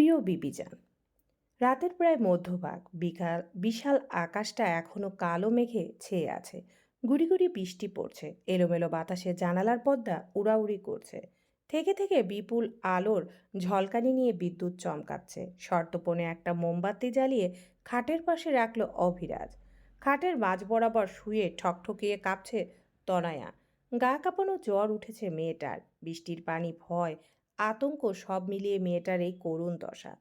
প্রিয় বিবিজান রাতের প্রায় মধ্যভাগ, বিকাল, বিশাল আকাশটা এখনও কালো মেঘে ছেয়ে আছে। গুড়ি গুড়ি বৃষ্টি পড়ছে, এলোমেলো বাতাসে জানালার পর্দা উড়াউড়ি করছে। থেকে থেকে বিপুল আলোর ঝলকানি নিয়ে বিদ্যুৎ চমকাচ্ছে। শর্তপণে একটা মোমবাতি জ্বালিয়ে খাটের পাশে রাখল অভিরাজ। খাটের মাঝ বরাবর শুয়ে ঠকঠকিয়ে কাঁপছে তনায়া। গা কাঁপানো জ্বর উঠেছে মেয়েটার। বৃষ্টির পানি ভয় আতঙ্ক সব মিলিয়ে মেয়েটার এই করুণ দশা।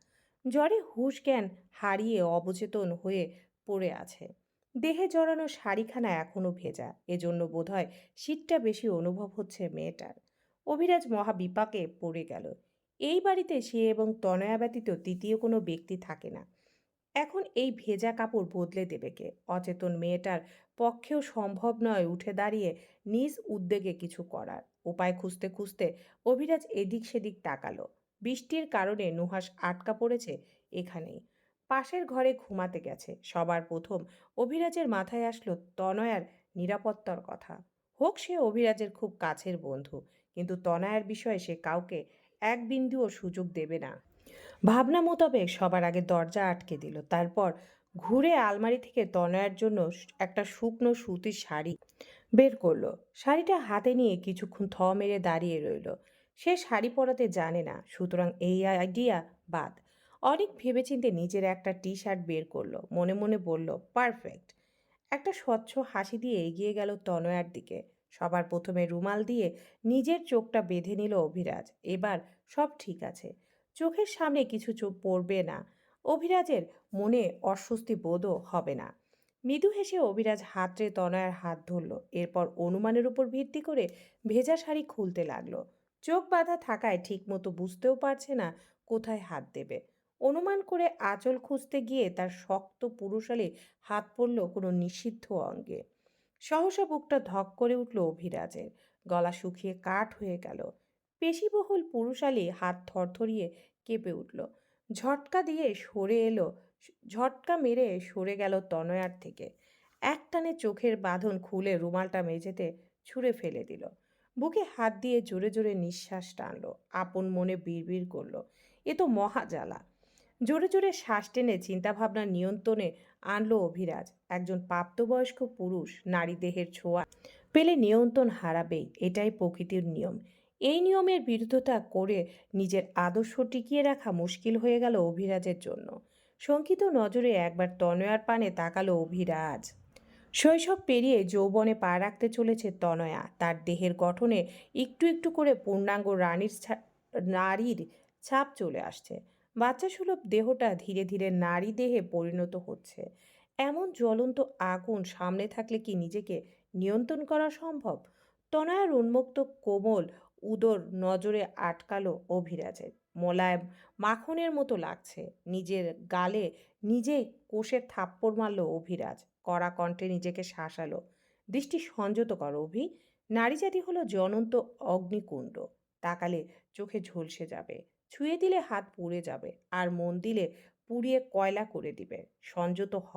জ্বরে হুঁশ জ্ঞান হারিয়ে অবচেতন হয়ে পড়ে আছে। দেহে জড়ানো শাড়িখানা এখনও ভেজা। এজন্য বোধহয় শীতটা বেশি অনুভব হচ্ছে মেয়েটার। অভিরাজ মহা বিপাকে পড়ে গেল। এই বাড়িতে সে এবং তনয়া ব্যতীত তৃতীয় কোনো ব্যক্তি থাকে না। এখন এই ভেজা কাপড় বদলে দেবে কে? অচেতন মেয়েটার পক্ষেও সম্ভব নয় উঠে দাঁড়িয়ে নিজ উদ্যোগে কিছু করার। উপায় খুঁজতে খুঁজতে অভিরাজ এদিক সেদিক তাকালো। বৃষ্টির কারণে নুহাস আটকা পড়েছে এখানেই। পাশের ঘরে ঘুমাতে গেছে। সবার প্রথম অভিরাজের মাথায় আসলো তনয়ার নিরাপত্তার কথা। হোক সে অভিরাজের খুব কাছের বন্ধু, কিন্তু তনয়ার বিষয়ে সে কাউকে এক বিন্দুও সুযোগ দেবে না। ভাবনা মোতাবেক সবার আগে দরজা আটকে দিল। তারপর ঘুরে আলমারি থেকে তনয়ার জন্য একটা শুকনো সুতির শাড়ি বের করল। শাড়িটা হাতে নিয়ে কিছুক্ষণ থ মেরে দাঁড়িয়ে রইল। সে শাড়ি পরাতে জানে না, সুতরাং এই আইডিয়া বাদ। অনেক ভেবেচিন্তে নিজের একটা টি শার্ট বের করল। মনে মনে বলল পারফেক্ট একটা স্বচ্ছ হাসি দিয়ে এগিয়ে গেল তনয়ার দিকে। সবার প্রথমে রুমাল দিয়ে নিজের চোখটা বেঁধে নিল অভিরাজ। এবার সব ঠিক আছে। চোখের সামনে কিছু চোখ পড়বে না। অভিরাজের মনে অস্বস্তি বোধও হবে না। মৃদু হেসে অভিরাজ হাতড়ে তনয়ার হাত ধরল। এরপর অনুমানের উপর ভিত্তি করে ভেজা শাড়ি খুলতে লাগল। চোখ বাঁধা থাকায় ঠিকমতো বুঝতেও পারছে না কোথায় হাত দেবে। অনুমান করে আঁচল খুঁজতে গিয়ে তার শক্ত পুরুষালে হাত পড়ল কোনো নিষিদ্ধ অঙ্গে। সহসা বুকটা ধক করে উঠল অভিরাজের। গলা শুকিয়ে কাঠ হয়ে গেল। পেশিবহুল পুরুষালী হাত থরথরিয়ে কেঁপে উঠল। ঝটকা দিয়ে সরে এলো ঝটকা মেরে সরে গেল তনয়ার থেকে। একটানে চোখের বাঁধন খুলে রুমালটা মেঝেতে ছুঁড়ে ফেলে দিল। বুকে হাত দিয়ে জোরে জোরে নিঃশ্বাস টানল। আপন মনে বিড়বিড় করল, এ তো মহা জ্বালা। জোরে জোরে শ্বাস টেনে চিন্তাভাবনা নিয়ন্ত্রণে আনলো অভিরাজ। একজন প্রাপ্তবয়স্ক পুরুষ, নারী দেহের ছোঁয়া পেলে নিয়ন্ত্রণ হারাবেই, এটাই প্রকৃতির নিয়ম। এই নিয়মের বিরুদ্ধতা করে নিজের আদর্শ টিকিয়ে রাখা মুশকিল হয়ে গেল অভিরাজের জন্য। শঙ্কিত নজরে একবার তনয়ার পানে তাকালো অভিরাজ। শৈশব পেরিয়ে যৌবনে পা রাখতে চলেছে তনয়া। তার দেহের গঠনে একটু একটু করে পূর্ণাঙ্গ রানীর নারীর ছাপ চলে আসছে। বাচ্চা সুলভ দেহটা ধীরে ধীরে নারী দেহে পরিণত হচ্ছে। এমন জ্বলন্ত আগুন সামনে থাকলে কি নিজেকে নিয়ন্ত্রণ করা সম্ভব? তনয়ার উন্মুক্ত কোমল উদর নজরে আটকালো অভিরাজের। মোলায়েম মাখনের মতো লাগছে। নিজের গালে নিজে কোষের থাপ্পড় মারল অভিরাজ। কড়া কণ্ঠে নিজেকে শাসালো। দৃষ্টি সংযত কর অভি। নারী জাতি হলো জ্বলন্ত অগ্নিকুণ্ড। তাকালে চোখে ঝলসে যাবে। ছুঁয়ে দিলে হাত পুড়ে যাবে আর মন দিলে পুড়িয়ে কয়লা করে দিবে। সংযত হ।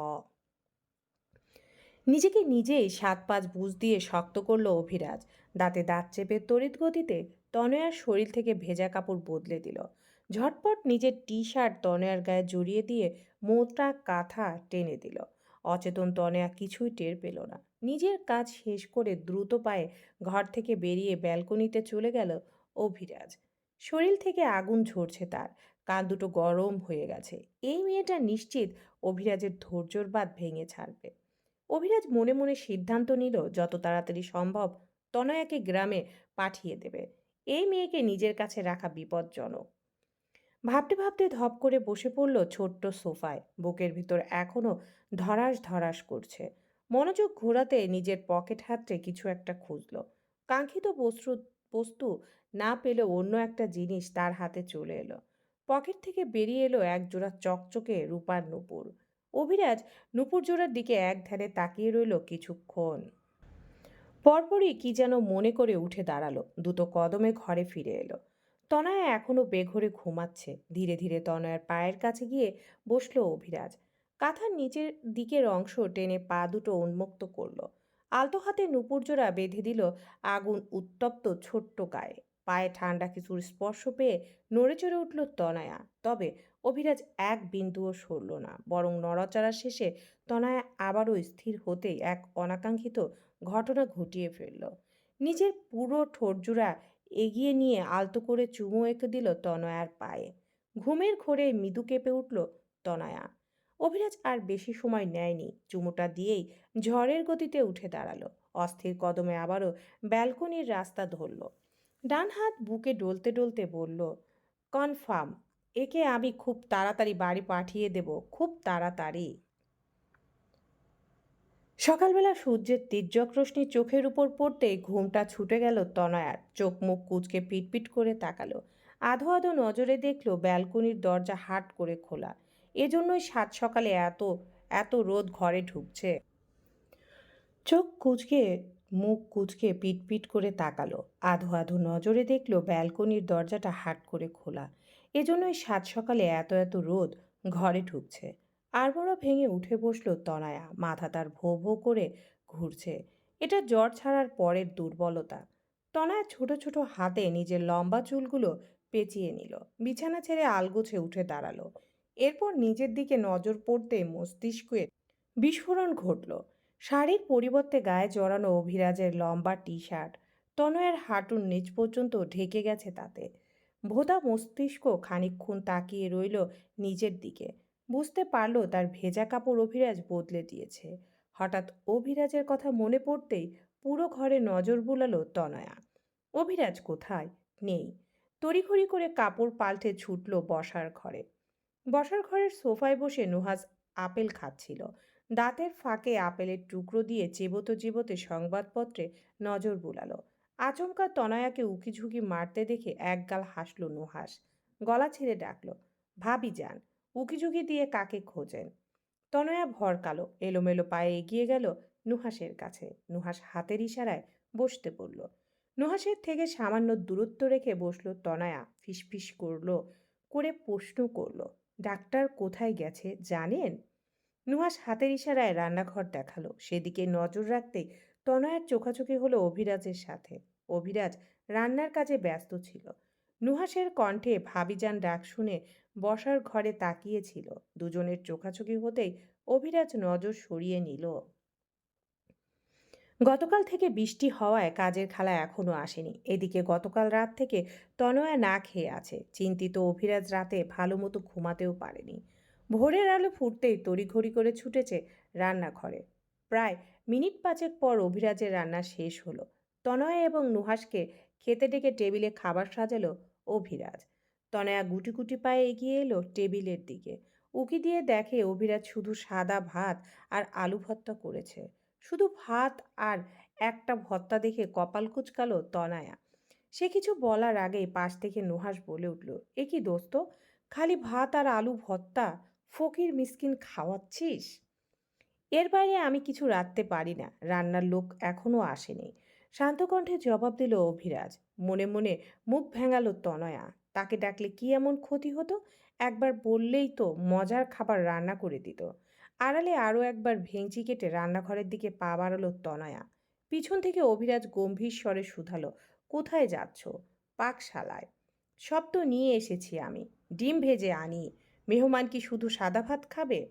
নিজেকে নিজেই সাত পাঁচ বুঝ দিয়ে শক্ত করল অভিরাজ। দাঁতে দাঁত চেপে তড়িৎ গতিতে তনয়ার শরীর থেকে ভেজা কাপড় বদলে দিল। ঝটপট নিজের টি শার্ট তনয়ার গায়ে জড়িয়ে দিয়ে মোটা কাঁথা টেনে দিল। অচেতন তনয়া কিছুই টের পেল না। নিজের কাজ শেষ করে দ্রুত পায়ে ঘর থেকে বেরিয়ে ব্যালকনিতে চলে গেল অভিরাজ। শরীর থেকে আগুন ঝরছে তার। কান দুটো গরম হয়ে গেছে। এই মেয়েটা নিশ্চিত অভিরাজের ধৈর্যর বাদ ভেঙে ছাড়বে। অভিরাজ মনে মনে সিদ্ধান্ত নিল, যত তাড়াতাড়ি সম্ভব তনয়াকে গ্রামে পাঠিয়ে দেবে। এই মেয়েকে নিজের কাছে রাখা বিপজ্জনক। ভাবতে ভাবতে ধপ করে বসে পড়ল ছোট্ট সোফায়। বুকের ভিতর এখনও ধরাস ধরাস করছে। মনোযোগ ঘোরাতে নিজের পকেট হাতড়ে কিছু একটা খুঁজল। কাঙ্ক্ষিত বস্তু বস্তু না পেলে অন্য একটা জিনিস তার হাতে চলে এলো। পকেট থেকে বেরিয়ে এলো এক জোড়া চকচকে রূপার নুপুর। অভিরাজ নুপুর জোড়ার দিকে এক ধ্যানে তাকিয়ে রইল কিছুক্ষণ। পরপরই কি যেন মনে করে উঠে দাঁড়াল, দুটো কদমে ঘরে ফিরে এলো। তনয়া এখনও বেঘরে ঘুমাচ্ছে। ধীরে ধীরে তনয়ার পায়ের কাছে গিয়ে বসল অভিরাজ। কাঁথার নিচের দিকের অংশ টেনে পা দুটো উন্মুক্ত করল। আলতো হাতে নুপুর জোড়া বেঁধে দিল আগুন উত্তপ্ত ছোট্ট গায়ে। পায়ে ঠান্ডা কিছুর স্পর্শ পেয়ে নড়ে চড়ে উঠল তনয়া। তবে অভিরাজ এক বিন্দুও সরল না, বরং নড়াচড়া শেষে তনয়া আবারও স্থির হতেই এক অনাকাঙ্ক্ষিত ঘটনা ঘটিয়ে ফেলল। নিজের পুরো ঠোঁটজোড়া এগিয়ে নিয়ে আলতো করে চুমু এঁকে দিল তনয়ার পায়ে। ঘুমের ঘোরে মৃদু কেঁপে উঠল তনয়া। অভিরাজ আর বেশি সময় নেয়নি। চুমুটা দিয়েই ঝড়ের গতিতে উঠে দাঁড়াল। অস্থির কদমে আবারও ব্যালকনির রাস্তা ধরল। ডান হাত বুকে ডলতে ডলতে বলল, কনফার্ম, একে আমি খুব তাড়াতাড়ি বাড়ি পাঠিয়ে দেব, খুব তাড়াতাড়ি। সকালবেলা সূর্যের তির্যক রশ্মি চোখের উপর পড়তেই ঘুমটা ছুটে গেল তনয়ার। চোখ মুখ কুচকে পিটপিট করে তাকালো। আধো আধো নজরে দেখল ব্যালকনির দরজা হাট করে খোলা। এজন্যই সাত সকালে এত এত রোদ ঘরে ঢুকছে। চোখ কুচকে, মুখ কুচকে পিটপিট করে তাকালো। আধো আধো নজরে দেখল ব্যালকনির দরজাটা হাট করে খোলা। এজন্যই সাত সকালে এত এত রোদ ঘরে ঢুকছে। আড়মোড়া ভেঙে উঠে বসল তনায়া। মাথা তার ভো ভো করে ঘুরছে। এটা জ্বর ছাড়ার পরের দুর্বলতা। তনায়া ছোট ছোট হাতে নিজের লম্বা চুলগুলো পেঁচিয়ে নিল। বিছানা ছেড়ে আলগোছে উঠে দাঁড়াল। এরপর নিজের দিকে নজর পড়তে মস্তিষ্কের বিস্ফোরণ ঘটল। শাড়ির পরিবর্তে গায়ে জড়ানো অভিরাজের লম্বা টি শার্ট তনয়ের হাঁটুর নিচ পর্যন্ত ঢেকে গেছে তাতে। ভোদা মস্তিষ্ক খানিকক্ষণ তাকিয়ে রইল নিজের দিকে। বুঝতে পারল তার ভেজা কাপড় অভিরাজ বদলে দিয়েছে। হঠাৎ অভিরাজের কথা মনে পড়তেই পুরো ঘরে নজর বুলালো তনয়া। অভিরাজ কোথায়? নেই। তড়িঘড়ি করে কাপড় পাল্টে ছুটল বসার ঘরে। বসার ঘরের সোফায় বসে নুহাস আপেল খাচ্ছিল। দাঁতের ফাঁকে আপেলের টুকরো দিয়ে চেবোতে চেবোতে সংবাদপত্রে নজর বুলালো। আচমকা তনয়াকে উকিঝুঁকি মারতে দেখে একগাল হাসল নুহাস। গলা ছেড়ে ডাকল, ভাবি যান। উকিঝুঁকি দিয়ে কাকে খোঁজেন? তনয়া ভরকালো এলোমেলো পায়ে এগিয়ে গেল নুহাসের কাছে। নুহাস হাতের ইশারায় বসতে বলল। নুহাসের থেকে সামান্য দূরত্ব রেখে বসল তনয়া, ফিসফিস করল, করে প্রশ্ন করল, ডাক্তার কোথায় গেছে, জানেন? নুহাস হাতের ইশারায় রান্নাঘর দেখাল। সেদিকে নজর রাখতেই তনয়ার চোখাচোখি হলো অভিরাজের সাথে। অভিরাজ রান্নার কাজে ব্যস্ত ছিল। নুহাসের কণ্ঠে ভাবিজান ডাক শুনে বসার ঘরে তাকিয়েছিল। দুজনের চোখাচোখি হতেই অভিরাজ নজর সরিয়ে নিল। গতকাল থেকে বৃষ্টি হওয়ায় কাজের খালা এখনও আসেনি। এদিকে গতকাল রাত থেকে তনয়া না খেয়ে আছে। চিন্তিত অভিরাজ রাতে ভালো মতো ঘুমাতেও পারেনি। ভোরের আলো ফুটতেই তড়িঘড়ি করে ছুটেছে রান্নাঘরে। প্রায় মিনিট পাঁচেক পর অভিরাজের রান্না শেষ হলো। তনয়া এবং নুহাসকে খেতে ডেকে টেবিলে খাবার সাজালো অভিরাজ। তনয়া গুটি গুটি পায়ে এগিয়ে এলো টেবিলের দিকে। উকি দিয়ে দেখে অভিরাজ শুধু সাদা ভাত আর আলু ভর্তা করেছে। শুধু ভাত আর একটা ভর্তা দেখে কপাল কুচকালো তনায়া। সে কিছু বলার আগেই পাশ থেকে নুহাস বলে উঠল, এ কি দোস্ত, খালি ভাত আর আলু ভর্তা? ফকির মিসকিন খাওয়াচ্ছিস? এর বাইরে আমি কিছু রাঁধতে পারি না, রান্নার লোক এখনও আসেনি। শান্ত কণ্ঠে জবাব দিল অভিরাজ। মনে মনে মুখ ভেঙালো তনয়া। তাকে ডাকলে কি এমন ক্ষতি হতো? একবার বললেই তো মজার খাবার রান্না করে দিত। আড়ালে আরও একবার ভেঙচি কেটে রান্নাঘরের দিকে পা বাড়ালো তনয়া। পিছন থেকে অভিরাজ গম্ভীর স্বরে শুধালো, কোথায় যাচ্ছ? পাকশালায়। সব তো নিয়ে এসেছি আমি। ডিম ভেজে আনি। মেহমান কি শুধু সাদা ভাত খাবে?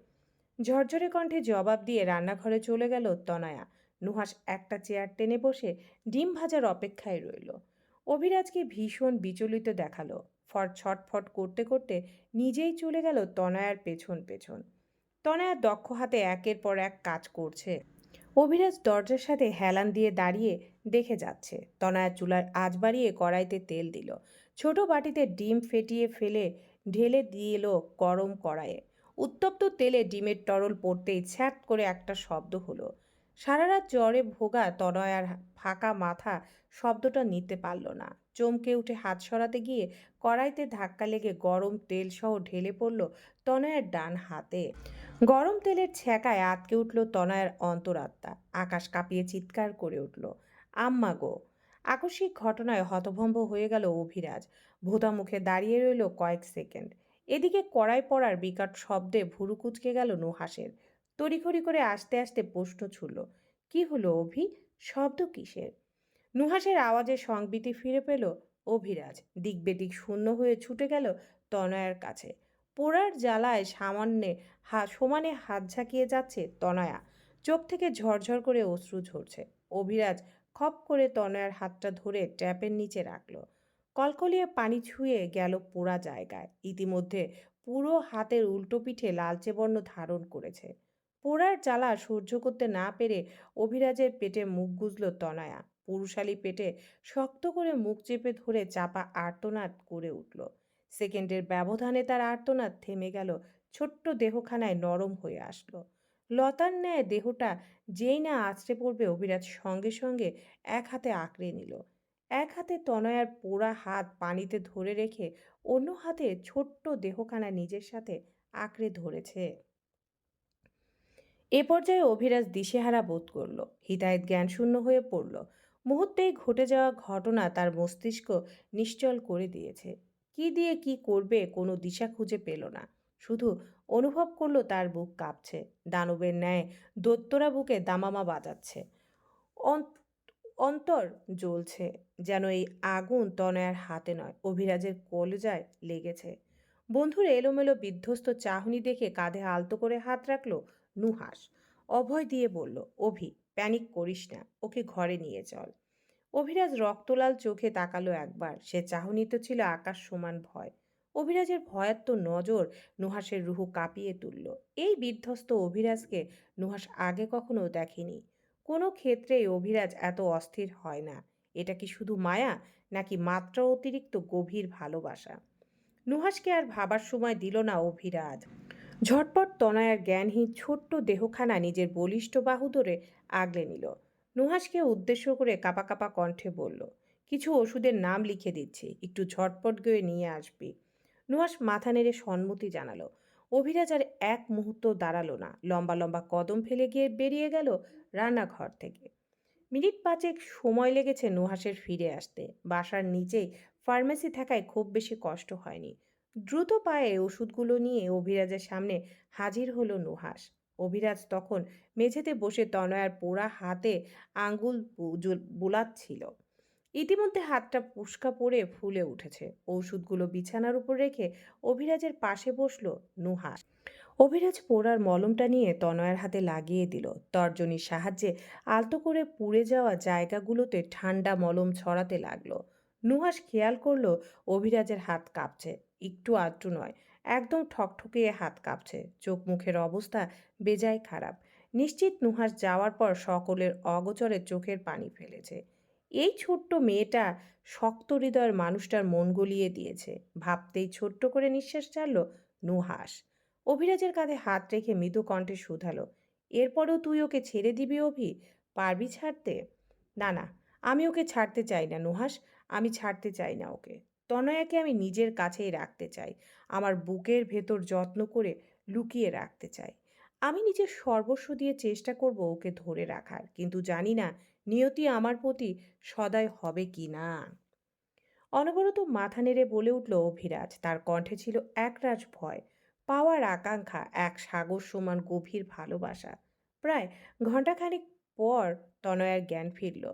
ঝরঝরে কণ্ঠে জবাব দিয়ে রান্নাঘরে চলে গেল তনয়া। নুহাস একটা চেয়ার টেনে বসে ডিম ভাজার অপেক্ষায় রইল। অভিরাজকে ভীষণ বিচলিত দেখাল। ফট ছটফট করতে করতে নিজেই চলে গেল তনয়ার পেছন পেছন। তনয়ার দক্ষ হাতে একের পর এক কাজ করছে। অভিরাজ দরজার সাথে হেলান দিয়ে দাঁড়িয়ে দেখে যাচ্ছে। তনয়া চুলার আজ বাড়িয়ে কড়াইতে তেল দিল। ছোট বাটিতে ডিম ফেটিয়ে ফেলে ঢেলে দিল গরম কড়াইয়ে। উত্তপ্ত তেলে ডিমের তরল পড়তেই ছ্যাট করে একটা শব্দ হলো। সারা রাত জ্বরে ভোগা তনয়ার ফাঁকা মাথা শব্দটা নিতে পারল না। চমকে উঠে হাত সরাতে গিয়ে কড়াইতে ধাক্কা লেগে গরম তেল সহ ঢেলে পড়ল তনয়ের ডান হাতে। গরম তেলের ছ্যাঁকায় আটকে উঠল তনয়ের অন্তরাত্মা। আকাশ কাঁপিয়ে চিৎকার করে উঠল, আম্মা গো! আকস্মিক ঘটনায় হতভম্ব হয়ে গেল অভিরাজ। ভোতা মুখে দাঁড়িয়ে রইল কয়েক সেকেন্ড। এদিকে কড়াই পড়ার বিকট শব্দে ভুরু কুচকে গেল নুহাসের তড়িঘড়ি করে আস্তে আস্তে প্রশ্ন ছুড়ল, কি হলো অভি? শব্দ কিসের? নুহাসের আওয়াজে সংবিতি ফিরে পেল অভিরাজ। দিকবেদিক শূন্য হয়ে ছুটে গেল তনয়ার কাছে। পোড়ার জ্বালায় সামান্যে হা, সমানে হাত ঝাঁকিয়ে যাচ্ছে তনয়া। চোখ থেকে ঝরঝর করে অশ্রু ঝরছে। অভিরাজ খপ করে তনয়ার হাতটা ধরে ট্যাপের নিচে রাখল। কলকলিয়ে পানি ছুঁয়ে গেল পোড়া জায়গায়। ইতিমধ্যে পুরো হাতের উল্টো পিঠে লালচে বর্ণ ধারণ করেছে। পোড়ার জ্বালা সহ্য করতে না পেরে অভিরাজের পেটে মুখ গুজল তনয়া। পুরুষালী পেটে শক্ত করে মুখ চেপে ধরে চাপা আর্তনাদ করে উঠল। সেকেন্ডের ব্যবধানে তার আর্তনাদ থেমে গেল, ছোট্ট দেহখানায় নরম হয়ে আসলো। লতার ন্যায় দেহটা যেই না আছড়ে পড়বে অভিরাজ সঙ্গে সঙ্গে এক হাতে আঁকড়ে নিল। এক হাতে তনয়ার পোড়া হাত পানিতে ধরে রেখে অন্য হাতে ছোট্ট দেহখানা নিজের সাথে আঁকড়ে ধরেছে। এ পর্যায়ে অভিরাজ দিশেহারা বোধ করল হিতায়ত জ্ঞানশূন্য হয়ে পড়ল। মুহূর্তেই ঘটে যাওয়া ঘটনা তার মস্তিষ্ক নিশ্চল করে দিয়েছে। কি দিয়ে কি করবে কোনো দিশা খুঁজে পেল না। শুধু অনুভব করল তার বুক কাঁপছে। দানবের ন্যায় দত্তরা বুকে দামামা বাজাচ্ছে। অন- অন্তর জ্বলছে, যেন এই আগুন তনয়ার হাতে নয়, অভিরাজের কলেজায় লেগেছে। বন্ধুর এলোমেলো বিধ্বস্ত চাহনি দেখে কাঁধে আলতো করে হাত রাখল নুহাস অভয় দিয়ে বলল, অভি প্যানিক করিস না, ওকে ঘরে নিয়ে চল। অভিরাজ রক্তলাল চোখে তাকালো একবার, সে চাহনিতে ছিল আকাশ সমান ভয়। অভিরাজের ভয়াত্ম নজর নুহাসের রুহু কাঁপিয়ে তুলল। এই বিধ্বস্ত অভিরাজকে নুহাস আগে কখনো দেখেনি। কোনো ক্ষেত্রেই অভিরাজ এত অস্থির হয় না। এটা কি শুধু মায়া, নাকি মাত্রা অতিরিক্ত গভীর ভালোবাসা? নুহাসকে আর ভাবার সময় দিল না অভিরাজ। ঝটপট তনয়ার জ্ঞানহীন ছোট্ট দেহখানা নিজের বলিষ্ঠ বাহু ধরে আগলে নিল। নুহাসকে উদ্দেশ্য করে কাপা কাপা কণ্ঠে বলল, কিছু ওষুধের নাম লিখে দিচ্ছি, একটু ঝটপট গিয়ে নিয়ে আসবি। নুহাস মাথা নেড়ে সম্মতি জানালো। অভিরাজ আর এক মুহূর্ত দাঁড়াল না। লম্বা লম্বা কদম ফেলে গিয়ে বেরিয়ে গেল রান্নাঘর থেকে। মিনিট পাঁচেক সময় লেগেছে নুহাসের ফিরে আসতে। বাসার নিচেই ফার্মেসি থাকায় খুব বেশি কষ্ট হয়নি। দ্রুত পায়ে ওষুধগুলো নিয়ে অভিরাজের সামনে হাজির হলো নুহাস অভিরাজ তখন মেঝেতে বসে তনয়ার পোড়া হাতে আঙ্গুল বুলাচ্ছিল। ইতিমধ্যে হাতটা পুষ্কা পড়ে ফুলে উঠেছে। ওষুধগুলো বিছানার উপর রেখে অভিরাজের পাশে বসল নুহাস অভিরাজ পোড়ার মলমটা নিয়ে তনয়ার হাতে লাগিয়ে দিল। তর্জনীর সাহায্যে আলতো করে পুড়ে যাওয়া জায়গাগুলোতে ঠান্ডা মলম ছড়াতে লাগল। নুহাস খেয়াল করল অভিরাজের হাত কাঁপছে। একটু আধটু নয়, একদম ঠকঠকিয়ে হাত কাঁপছে। চোখ মুখের অবস্থা বেজায় খারাপ। নিশ্চিত নুহাস যাওয়ার পর সকলের অগোচরে চোখের পানি ফেলেছে। এই ছোট্ট মেয়েটা শক্ত হৃদয়ের মানুষটার মন গলিয়ে দিয়েছে। ভাবতেই ছোট্ট করে নিঃশ্বাস ছাড়ল নুহাস অভিরাজের কাঁধে হাত রেখে মৃদু কণ্ঠে শুধালো, এরপরও তুই ওকে ছেড়ে দিবি অভি? পারবি ছাড়তে? না না, আমি ওকে ছাড়তে চাই না নুহাস আমি ছাড়তে চাই না ওকে। তনয়াকে আমি নিজের কাছেই রাখতে চাই, আমার বুকের ভেতর যত্ন করে লুকিয়ে রাখতে চাই। আমি নিজের সর্বস্ব দিয়ে চেষ্টা করব ওকে ধরে রাখার, কিন্তু জানি না নিয়তি আমার প্রতি সদয় হবে কি না। অনবরত মাথা নেড়ে বলে উঠল, অভিরাজ, তার কণ্ঠে ছিল একরাজ ভয়, পাওয়ার আকাঙ্ক্ষা, এক সাগর সমান গভীর ভালোবাসা। প্রায় ঘণ্টাখানিক পর তনয়ার জ্ঞান ফিরল।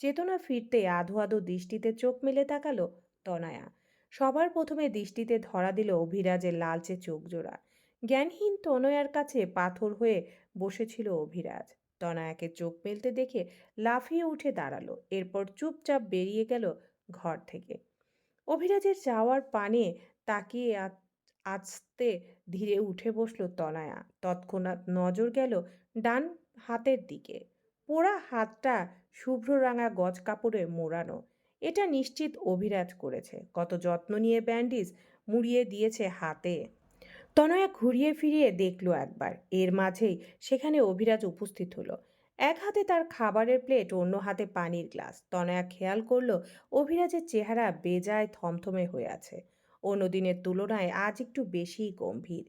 চেতনা ফিরতে আধো আধো দৃষ্টিতে চোখ মেলে তাকালো তনয়া। সবার প্রথমে দৃষ্টিতে ধরা দিল অভিরাজের লালচে চোখ জোড়া। জ্ঞানহীন তনয়ার কাছে পাথর হয়ে বসেছিল অভিরাজ। তনয়াকে চোখ মেলতে দেখে লাফিয়ে উঠে দাঁড়াল, এরপর চুপচাপ বেরিয়ে গেল ঘর থেকে। অভিরাজের যাওয়ার পানে তাকিয়ে আস্তে ধীরে উঠে বসল তনয়া। তৎক্ষণাৎ নজর গেল ডান হাতের দিকে। পোড়া হাতটা শুভ্র রাঙা গজ কাপড়ে মোড়ানো। এটা নিশ্চিত অভিরাজ করেছে। কত যত্ন নিয়ে ব্যান্ডিজ মুড়িয়ে দিয়েছে হাতে। তনয়া ঘুরিয়ে ফিরিয়ে দেখল একবার। এর মাঝেই সেখানে অভিরাজ উপস্থিত হলো। এক হাতে তার খাবারের প্লেট, অন্য হাতে পানির গ্লাস। তনয়া খেয়াল করল, অভিরাজের চেহারা বেজায় থমথমে হয়ে আছে। অন্য দিনের তুলনায় আজ একটু বেশিই গম্ভীর।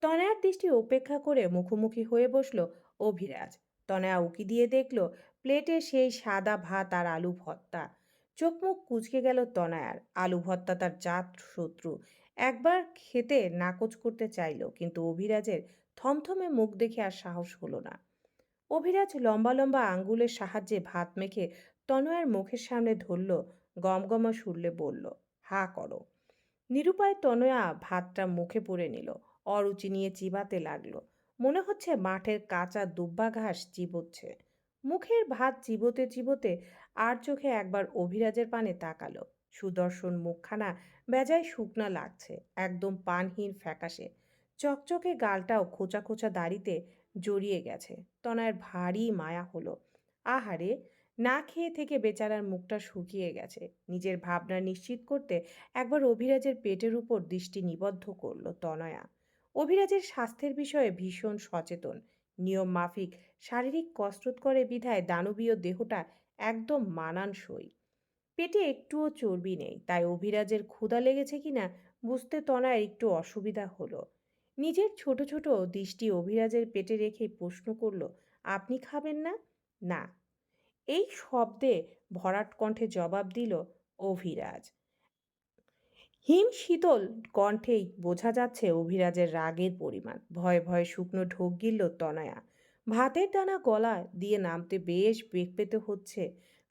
তনয়ার দৃষ্টি উপেক্ষা করে মুখোমুখি হয়ে বসল অভিরাজ। তনয়া উকি দিয়ে দেখল প্লেটে সেই সাদা ভাত আর আলু ভর্তা। চোখ মুখ কুচকে গেল তনয়ার। আলু ভর্তা তার জাত শত্রু। একবার খেতে নাকচ করতে চাইল, কিন্তু অভিরাজের থমথমে মুখ দেখে আর সাহস হলো না। অভিরাজ লম্বা লম্বা আঙ্গুলের সাহায্যে ভাত মেখে তনয়ার মুখের সামনে ধরল, গমগমা সুরলে বলল, হা, করো। নিরুপায় তনয়া ভাতটা মুখে পুরে নিল। অরুচি নিয়ে চিবাতে লাগল। মনে হচ্ছে মাঠের কাঁচা দুব্বা ঘাস চিবোচ্ছে। মুখের ভাত চিবোতে চিবোতে আর চোখে একবার অভিরাজের পানে তাকালো। সুদর্শন মুখখানা বেজায় শুকনা লাগছে, একদম পানহীন ফ্যাকাশে। চকচকে গালটাও খোঁচা খোঁচা দাড়িতে জড়িয়ে গেছে। তনয়ের ভারী মায়া হলো। আহারে, না খেয়ে থেকে বেচারার মুখটা শুকিয়ে গেছে। নিজের ভাবনা নিশ্চিত করতে একবার অভিরাজের পেটের উপর দৃষ্টি নিবদ্ধ করল তনয়া। অভিরাজের স্বাস্থ্যের বিষয়ে ভীষণ সচেতন। নিয়ম মাফিক, শারীরিক কসরত করে বিধায় দানবীয় দেহটা একদম মানানসই। পেটে একটুও চর্বি নেই, তাই অভিরাজের ক্ষুধা লেগেছে কিনা বুঝতে তনায় একটু অসুবিধা হলো। নিজের ছোট ছোট দৃষ্টি অভিরাজের পেটে রেখে প্রশ্ন করল, আপনি খাবেন না? না। এই শব্দে ভরাট কণ্ঠে জবাব দিল অভিরাজ। হিম শীতল কণ্ঠেই বোঝা যাচ্ছে অভিরাজের রাগের পরিমাণ। ভয়ে ভয়ে শুকনো ঢোক গিলল তনয়া। ভাতের দানা গলা দিয়ে নামতে বেশ বেগ পেতে হচ্ছে।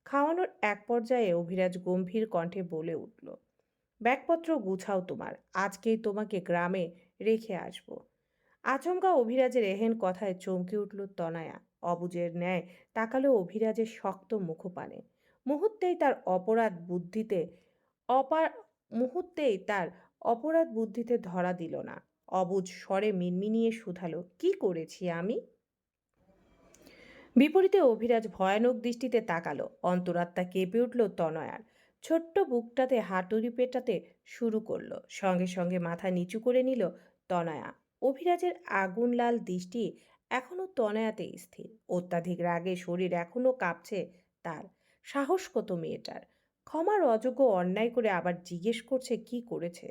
খাওয়ানোর এক পর্যায়ে অভিরাজ গম্ভীর কণ্ঠে বলে উঠল, ব্যাগপত্র গুছাও তোমার, আজকেই তোমাকে গ্রামে রেখে আসব। আচমকা অভিরাজের এহেন কথায় চমকে উঠল তনয়া। অবুজের ন্যায় তাকালো অভিরাজের শক্ত মুখপানে। মুহূর্তেই তার অপরাধ বুদ্ধিতে অপার মুহূর্তেই তার অপরাধ বুদ্ধিতে ধরা দিল না। অবুজ স্বরে মিনমিনিয়ে শুধালো, কি করেছি আমি? বিপরীতে অভিরাজ ভয়ানক দৃষ্টিতে তাকালো, অন্তরাত্মা কেঁপে উঠল তনয়ার। ছোট্ট বুকটাতে, হাতুড়ি পেটাতে শুরু করল, সঙ্গে সঙ্গে মাথা নিচু করে নিল তনয়া। অভিরাজের আগুন লাল দৃষ্টি এখনও তনয়াতে স্থির। অত্যাধিক রাগে শরীর এখনও কাঁপছে তার। সাহস কত মেয়েটার? ক্ষমার অযোগ্য অন্যায় করে আবার জিজ্ঞেস করছে কি করেছে?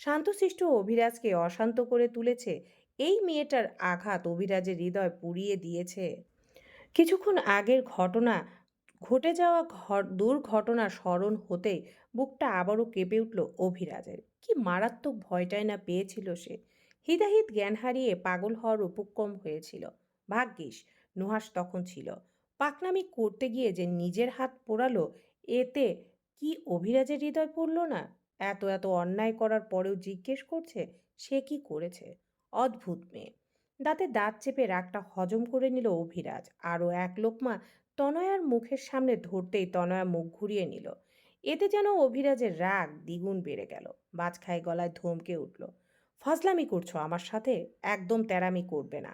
শান্তশিষ্ট অভিরাজকে অশান্ত করে তুলেছে, এই মেয়েটার আঘাত অভিরাজের হৃদয় পুড়িয়ে দিয়েছে। কিছুক্ষণ আগের ঘটনা, ঘটে যাওয়া দুর্ঘটনা স্মরণ হতেই বুকটা আবারও কেঁপে উঠল অভিরাজের। কি মারাত্মক ভয়টাই না পেয়েছিল সে। হিদাহিত জ্ঞান হারিয়ে পাগল হওয়ার উপক্রম হয়েছিল। ভাগ্যিস নুহাস তখন ছিল। পাকনামি করতে গিয়ে যে নিজের হাত পোড়ালো, এতে কি অভিরাজের হৃদয় পড়ল না? এত এত অন্যায় করার পরেও জিজ্ঞেস করছে, সে কি করেছে? অদ্ভুত মেয়ে। দাঁতে দাঁত চেপে রাগটা হজম করে নিল অভিরাজ। আরও এক লোকমা তনয়ার মুখের সামনে ধরতেই তনয়া মুখ ঘুরিয়ে নিল। এতে যেন অভিরাজের রাগ দ্বিগুণ বেড়ে গেল। বাজখাই গলায় ধমকে উঠল, ফাজলামি করছ আমার সাথে? একদম তেরামি করবে না।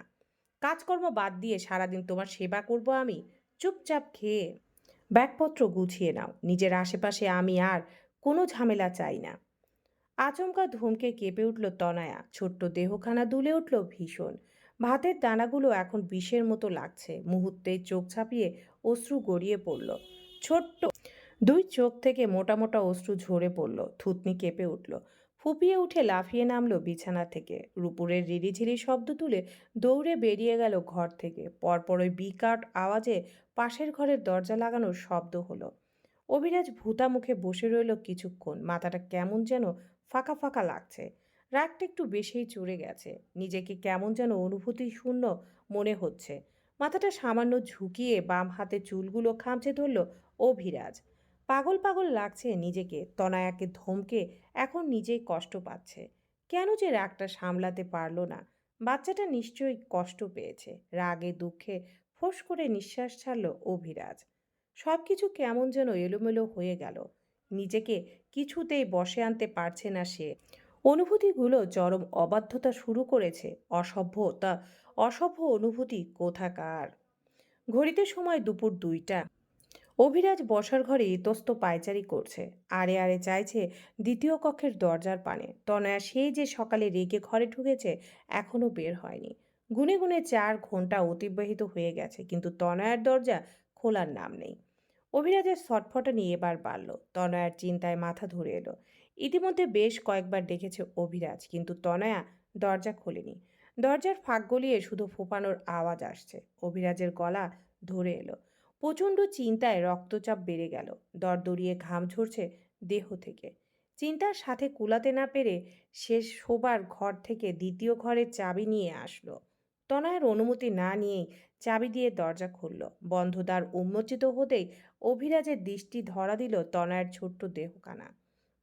কাজকর্ম বাদ দিয়ে সারাদিন তোমার সেবা করব আমি? চুপচাপ খেয়ে ব্যাগপত্র গুছিয়ে নাও। নিজের আশেপাশে আমি আর কোনো ঝামেলা চাই না। আচমকা ধমকে কেঁপে উঠল তনায়া। ছোট্ট দেহখানা দুলে উঠল ভীষণ। ভাতের দানাগুলো এখন বিষের মতো লাগছে। মুহূর্তে চোখ ছাপিয়ে অশ্রু গড়িয়ে পড়ল। ছোট্ট দুই চোখ থেকে মোটা মোটা অশ্রু ঝরে পড়ল। থুতনি কেঁপে উঠল। ফুপিয়ে উঠে লাফিয়ে নামলো বিছানা থেকে। রূপুরের রিরিঝিরি শব্দ তুলে দৌড়ে বেরিয়ে গেল ঘর থেকে। পরপর ওই বিকাট আওয়াজে পাশের ঘরের দরজা লাগানোর শব্দ হলো। অভিরাজ ভূতা মুখে বসে রইল কিছুক্ষণ। মাথাটা কেমন যেন ফাঁকা ফাঁকা লাগছে। রাগটা একটু বেশিই চড়ে গেছে। নিজেকে কেমন যেন অনুভূতি শূন্য মনে হচ্ছে। মাথাটা সামান্য ঝুঁকিয়ে বাম হাতে চুলগুলো খামচে ধরল অভিরাজ। পাগল পাগল লাগছে নিজেকে। তনায়াকে ধমকে এখন নিজেই কষ্ট পাচ্ছে। কেন যে রাগটা সামলাতে পারল না। বাচ্চাটা নিশ্চয়ই কষ্ট পেয়েছে। রাগে, দুঃখে ফোঁস করে নিঃশ্বাস ছাড়ল অভিরাজ। সব কিছু কেমন যেন এলোমেলো হয়ে গেল। নিজেকে কিছুতেই বসে আনতে পারছে না সে। অনুভূতিগুলো চরম অবাধ্যতা শুরু করেছে। অসভ্যতা, অসভ্য অনুভূতি কোথাকার? ঘড়িতে সময় দুপুর দুইটা। অভিরাজ বসার ঘরে ইতস্ত পায়চারি করছে। আরে আরে চাইছে দ্বিতীয় কক্ষের দরজার পানে। তনয়া সেই যে সকালে রেগে ঘরে ঢুকেছে এখনও বের হয়নি। গুনে গুনে চার ঘণ্টা অতিবাহিত হয়ে গেছে, কিন্তু তনয়ার দরজা খোলার নাম নেই। অভিরাজের ছটফটানি এবার বাড়ল। তনয়ার চিন্তায় মাথা ধরে এলো। ইতিমধ্যে বেশ কয়েকবার দেখেছে অভিরাজ, কিন্তু তনয়া দরজা খোলেনি। দরজার ফাঁক গলিয়ে শুধু ফোপানোর আওয়াজ আসছে। অভিরাজের গলা ধরে এলো। প্রচণ্ড চিন্তায় রক্তচাপ বেড়ে গেল। দরদরিয়ে ঘাম ঝরছে দেহ থেকে। চিন্তার সাথে কুলাতে না পেরে শেষ শোবার ঘর থেকে দ্বিতীয় ঘরের চাবি নিয়ে আসলো। তনয়ের অনুমতি না নিয়েই চাবি দিয়ে দরজা খুলল। বন্ধ দ্বার উন্মোচিত হতেই অভিরাজের দৃষ্টি ধরা দিল তনয়ের ছোট্ট দেহখানা।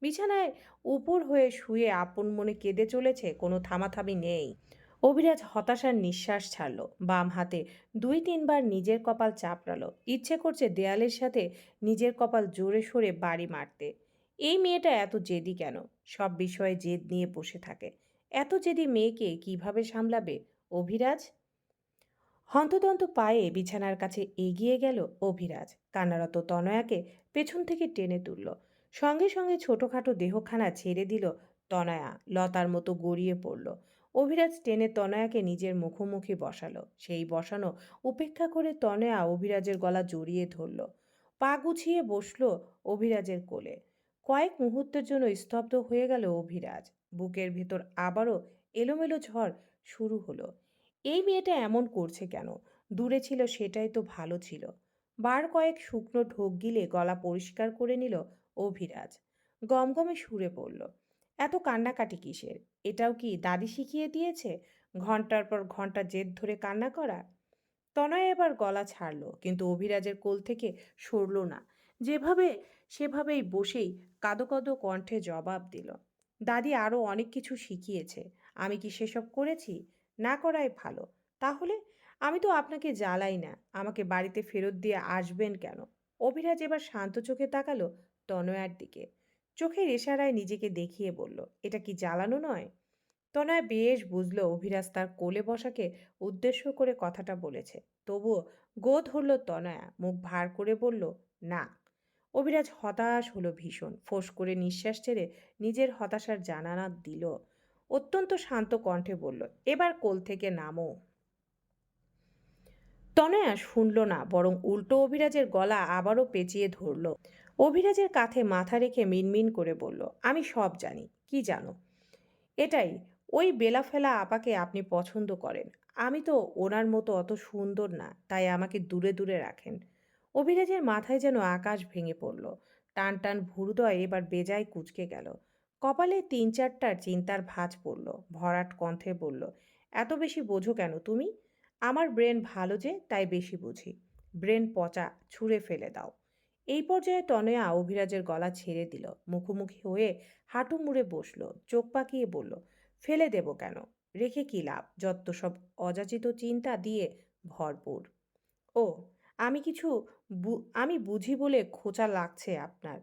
বিছানায় উপর হয়ে শুয়ে আপন মনে কেঁদে চলেছে কোনো থামাথামি নেই। অভিরাজ হতাশার নিঃশ্বাস ছাড়ল। বাম হাতে দুই তিনবার নিজের কপাল চাপড়ালো। ইচ্ছে করছে দেয়ালের সাথে নিজের কপাল জোরে সরে বাড়ি মারতে। এই মেয়েটা এত জেদি কেন? সব বিষয়ে জেদ নিয়ে বসে থাকে। এত জেদি মেয়েকে কীভাবে সামলাবে অভিরাজ? হন্তদন্ত পায়ে বিছানার কাছে এগিয়ে গেল অভিরাজ। কান্নারত তনয়াকে পেছন থেকে টেনে তুলল। সঙ্গে সঙ্গে ছোটখাটো দেহখানা ছেড়ে দিল তনয়া। লতার মতো গড়িয়ে পড়ল। অভিরাজ টেনে তনয়াকে নিজের মুখোমুখি বসালো। সেই বসানো উপেক্ষা করে তনয়া অভিরাজের গলা জড়িয়ে ধরল। পা গুছিয়ে বসল অভিরাজের কোলে। কয়েক মুহূর্তের জন্য স্তব্ধ হয়ে গেল অভিরাজ। বুকের ভেতর আবারও এলোমেলো ঝড় শুরু হলো। এই মেয়েটা এমন করছে কেন? দূরে ছিল সেটাই তো ভালো ছিল। বার কয়েক শুকনো ঢোক গিলে গলা পরিষ্কার করে নিল অভিরাজ। গমগমে সুরে পড়ল এত কান্নাকাটি কিসের? এটাও কি দাদি শিখিয়ে দিয়েছে? ঘণ্টার পর ঘণ্টা জেদ ধরে কান্না করা? তনয় এবার গলা ছাড়ল, কিন্তু অভিরাজের কোল থেকে সরল না। যেভাবে, সেভাবেই বসেই কাদো কাদো কণ্ঠে জবাব দিল, দাদি আরও অনেক কিছু শিখিয়েছে, আমি কি সেসব করেছি? না করাই ভালো। তাহলে আমি তো আপনাকে জ্বালাই না, আমাকে বাড়িতে ফেরত দিয়ে আসবেন কেন? অভিরাজ এবার শান্ত চোখে তাকালো তনয়ার দিকে। চোখের ইশারায় নিজেকে দেখিয়ে বলল, এটা কি জ্বালানো নয়? তনয় বেশ বুঝলো অভিরাজ তার কোলে বসাকে উদ্দেশ্য করে কথাটা বলেছে। তবুও গো ধরল তনয়া, মুখ ভার করে বলল, না। অভিরাজ হতাশ হলো ভীষণ, ফোঁস করে নিঃশ্বাস ছেড়ে নিজের হতাশার জানানা দিল। অত্যন্ত শান্ত কণ্ঠে বলল, এবার কোল থেকে নামো। তনয়া শুনল না, বরং উল্টো অভিরাজের গলা আবারও পেঁচিয়ে ধরল। অভিরাজের কাঁধে মাথা রেখে মিনমিন করে বলল, আমি সব জানি, কি জানো? এটাই, ওই বেলাফেলা আপাকে আপনি পছন্দ করেন। আমি তো ওনার মতো অত সুন্দর না, তাই আমাকে দূরে দূরে রাখেন। অভিরাজের মাথায় যেন আকাশ ভেঙে পড়ল। টান টান ভুরুদয় এবার বেজায় কুচকে গেল। কপালে তিন চারটার চিন্তার ভাঁজ পড়ল। ভরাট কণ্ঠে বলল, এত বেশি বোঝো কেন তুমি? আমার ব্রেন ভালো যে, তাই বেশি বুঝি। ব্রেন পচা, ছুঁড়ে ফেলে দাও। এই পর্যায়ে তনয়া অভিরাজের গলা ছেড়ে দিল। মুখোমুখি হয়ে হাঁটু মুড়ে বসল, চোখ পাকিয়ে বলল, ফেলে দেব কেন? রেখে কি লাভ? যত সব অযাচিত চিন্তা দিয়ে ভরপুর। ও, আমি কিছু আমি বুঝি বলে খোঁচা লাগছে আপনার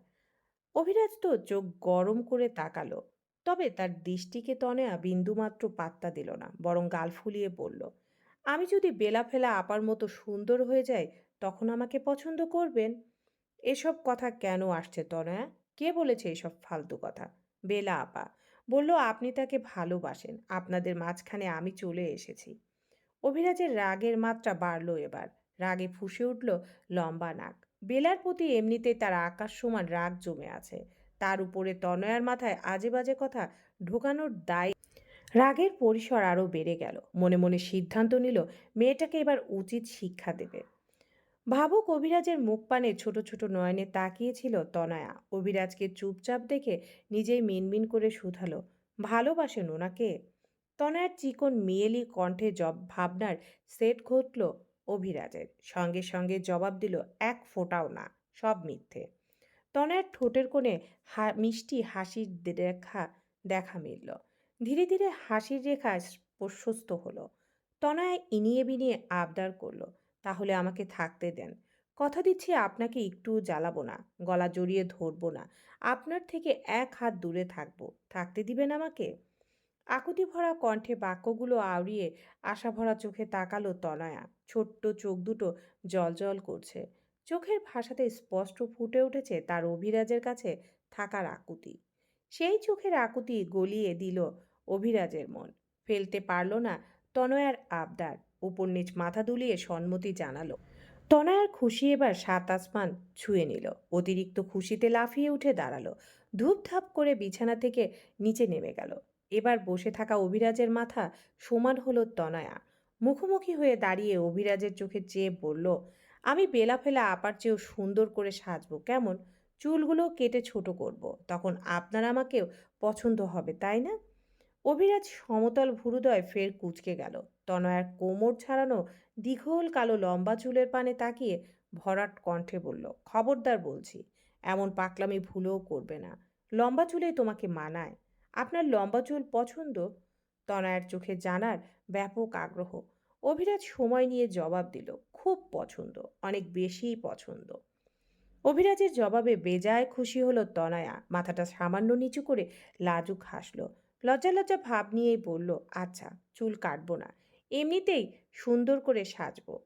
অভিরাজ তো চোখ গরম করে তাকালো, তবে তার দৃষ্টিকে তনয়া বিন্দুমাত্র পাত্তা দিল না, বরং গাল ফুলিয়ে বলল, আমি যদি বেলা ফেলা আপার মতো সুন্দর হয়ে যাই, তখন আমাকে পছন্দ করবেন? এসব কথা কেন আসছে তনয়া কে বলেছে এসব ফালতু কথা? বেলা আপা। বলল, আপনি তাকে ভালোবাসেন। আপনাদের মাঝখানে আমি চলে এসেছি। অভিরাজের রাগের মাত্রা বাড়ল এবার। রাগে ফুঁসে উঠল লম্বা নাক। বেলার প্রতি এমনিতে তার আকাশ সমান রাগ জমে আছে। তার উপরে তনয়ার মাথায় আজে বাজে কথা ঢোকানোর দায় রাগের পরিসর আরও বেড়ে গেল। মনে মনে সিদ্ধান্ত নিল, মেয়েটাকে এবার উচিত শিক্ষা দেবে। ভাবুক অভিরাজের মুখ পানে ছোট ছোট নয়নে তাকিয়েছিল তনয়া। অভিরাজকে চুপচাপ দেখে নিজেই মিনমিন করে শুধালো। ভালোবাসেন ওনাকে তনয়ার চিকন মিয়েলি কণ্ঠে জব ভাবনার সেট ঘটল অভিরাজের। সঙ্গে সঙ্গে জবাব দিল, এক ফোঁটাও না, সব মিথ্যে। তনয়ার ঠোঁটের কোণে হা মিষ্টি হাসির রেখা দেখা মিলল। ধীরে ধীরে হাসির রেখা প্রশস্ত হলো। তনয়া ইনিয়ে বিনিয়ে আবদার করল তাহলে আমাকে থাকতে দেন। কথা দিচ্ছি আপনাকে একটু জ্বালাবো না, গলা জড়িয়ে ধরবো না। আপনার থেকে এক হাত দূরে থাকব। থাকতে দিবেন আমাকে? আকুতি ভরা কণ্ঠে বাক্যগুলো আওড়িয়ে আশাভরা চোখে তাকালো তনয়া। ছোট্ট চোখ দুটো জল করছে। চোখের ভাষাতে স্পষ্ট ফুটে উঠেছে তার অভিরাজের কাছে থাকার আকুতি। সেই চোখের আকুতি গলিয়ে দিল অভিরাজের মন। ফেলতে পারল না তনয়ার আবদার। উপর নিচ মাথা দুলিয়ে সম্মতি জানালো। তনয়ার খুশি এবার সাত আসমান ছুঁয়ে নিল। অতিরিক্ত খুশিতে লাফিয়ে উঠে দাঁড়াল। ধূপধাপ করে বিছানা থেকে নিচে নেমে গেল। এবার বসে থাকা অভিরাজের মাথা সমান হলো তনয়া। মুখোমুখি হয়ে দাঁড়িয়ে অভিরাজের চোখে চেয়ে বলল, আমি বেলা ফেলা আপার চেয়েও সুন্দর করে সাজবো, কেমন? চুলগুলো কেটে ছোট করব। তখন আপনার আমাকেও পছন্দ হবে, তাই না? অভিরাজ সমতল ভুরুদয় ফের কুচকে গেল। তনয়ার কোমর ছাড়ানো দীঘল কালো লম্বা চুলের পানে তাকিয়ে ভরাট কণ্ঠে বলল, খবরদার বলছি, এমন পাকলামি ভুলেও করবে না। লম্বা চুলে তোমাকে মানায়। আপনার লম্বা চুল পছন্দ? তনয়ের চোখে জানার ব্যাপক আগ্রহ। অভিরাজ সময় নিয়ে জবাব দিল, খুব পছন্দ, অনেক বেশিই পছন্দ। অভিরাজের জবাবে বেজায় খুশি হলো তনয়া। মাথাটা সামান্য নিচু করে লাজুক হাসলো। লজ্জা লজ্জা ভাব নিয়েই বলল আচ্ছা চুল কাটবো না। এমনিতেই সুন্দর করে সাজবো।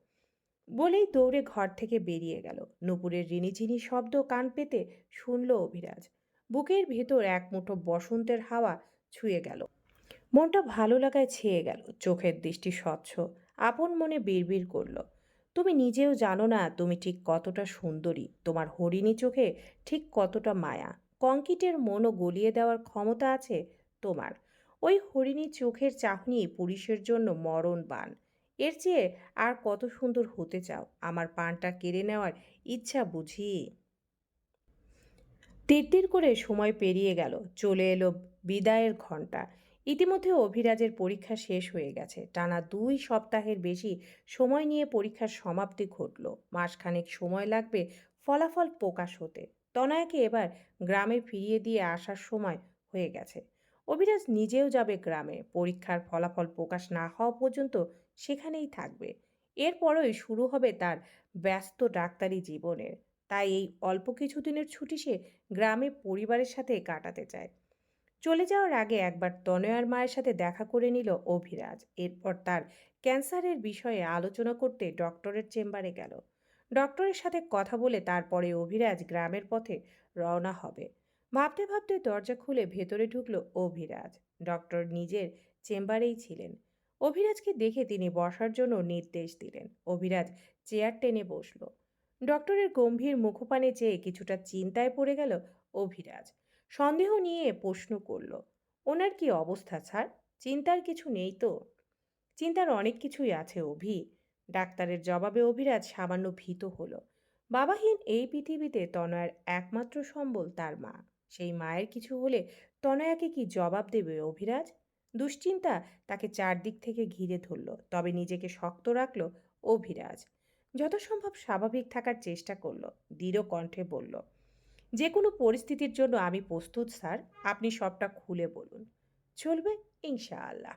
বলেই দৌড়ে ঘর থেকে বেরিয়ে গেল। নুপুরের রিনিঝিনি শব্দ কান পেতে শুনল অভিরাজ। বুকের ভেতর এক মুঠো বসন্তের হাওয়া ছুঁয়ে গেল। মনটা ভালো লাগায় ছেয়ে গেল। চোখের দৃষ্টি স্বচ্ছ। আপন মনে বিড়বিড় করল। তুমি নিজেও জানো না তুমি ঠিক কতটা সুন্দরী। তোমার হরিণী চোখে ঠিক কতটা মায়া। কংকিটের মনও গলিয়ে দেওয়ার ক্ষমতা আছে তোমার। ওই হরিণী চোখের চাহনি পুলিশের জন্য মরণ বান এর চেয়ে আর কত সুন্দর হতে চাও, আমার পানটা কেড়ে নেওয়ার ইচ্ছা বুঝি। তির করে সময় পেরিয়ে গেল, চলে এলো বিদায়ের ঘণ্টা ইতিমধ্যে অভিরাজের পরীক্ষা শেষ হয়ে গেছে। টানা দুই সপ্তাহের বেশি সময় নিয়ে পরীক্ষার সমাপ্তি ঘটল। মাসখানেক সময় লাগবে ফলাফল প্রকাশ হতে। তনয়াকে এবার গ্রামে ফিরিয়ে দিয়ে আসার সময় হয়ে গেছে। অভিরাজ নিজেও যাবে গ্রামে। পরীক্ষার ফলাফল প্রকাশ না হওয়া পর্যন্ত সেখানেই থাকবে। এরপরই শুরু হবে তার ব্যস্ত ডাক্তারি জীবনের। তাই এই অল্প কিছুদিনের ছুটি সে গ্রামে পরিবারের সাথে কাটাতে চায়। চলে যাওয়ার আগে একবার তনয়ার মায়ের সাথে দেখা করে নিল অভিরাজ। এরপর তার ক্যান্সারের বিষয়ে আলোচনা করতে ডক্টরের চেম্বারে গেল। ডক্টরের সাথে কথা বলে তারপরে অভিরাজ গ্রামের পথে রওনা হবে। ভাবতে ভাবতে দরজা খুলে ভেতরে ঢুকলো অভিরাজ। ডক্টর নিজের চেম্বারেই ছিলেন। অভিরাজকে দেখে তিনি বসার জন্য নির্দেশ দিলেন। অভিরাজ চেয়ার টেনে বসল। ডক্টরের গম্ভীর মুখপানে চেয়ে কিছুটা চিন্তায় পড়ে গেল অভিরাজ। সন্দেহ নিয়ে প্রশ্ন করল, ওনার কি অবস্থা স্যার? চিন্তার কিছু নেই তো? চিন্তার অনেক কিছুই আছে অভি। ডাক্তারের জবাবে অভিরাজ সামান্য ভীত হলো। বাবাহীন এই পৃথিবীতে তনয়ের একমাত্র সম্বল তার মা। সেই মায়ের কিছু হলে তনয়াকে কি জবাব দেবে অভিরাজ? দুশ্চিন্তা তাকে চারদিক থেকে ঘিরে ধরল, তবে নিজেকে শক্ত রাখল অভিরাজ। যত সম্ভব স্বাভাবিক থাকার চেষ্টা করল, দৃঢ় কণ্ঠে বলল যে কোনো পরিস্থিতির জন্য আমি প্রস্তুত, স্যার। আপনি সবটা খুলে বলুন। চলবে ইনশাআল্লাহ।